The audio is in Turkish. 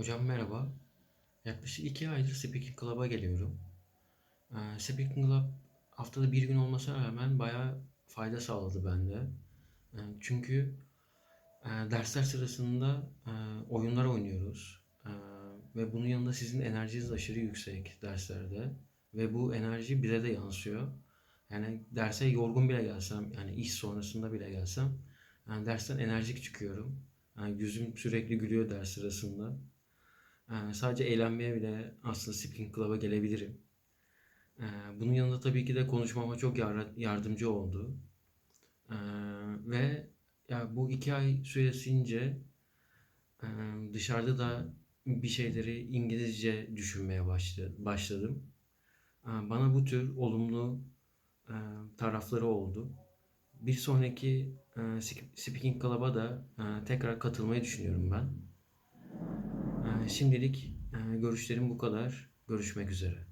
Hocam merhaba. Yaklaşık iki aydır Speaking Club'a geliyorum. Ee, Speaking Club haftada bir gün olmasına rağmen bayağı fayda sağladı bende. Ee, çünkü e, dersler sırasında e, oyunlar oynuyoruz. Ee, ve bunun yanında sizin enerjiniz aşırı yüksek derslerde. Ve bu enerji bize de yansıyor. Yani derse yorgun bile gelsem, yani iş sonrasında bile gelsem, yani dersten enerjik çıkıyorum. Yani yüzüm sürekli gülüyor ders sırasında. Ee, sadece eğlenmeye bile aslında Speaking Club'a gelebilirim. Ee, bunun yanında tabii ki de konuşmama çok yar- yardımcı oldu. Ee, ve ya bu iki ay süresince e, dışarıda da bir şeyleri İngilizce düşünmeye başla- başladım. Ee, bana bu tür olumlu e, tarafları oldu. Bir sonraki e, Sp- Speaking Club'a da e, tekrar katılmayı düşünüyorum ben. Şimdilik görüşlerim bu kadar. Görüşmek üzere.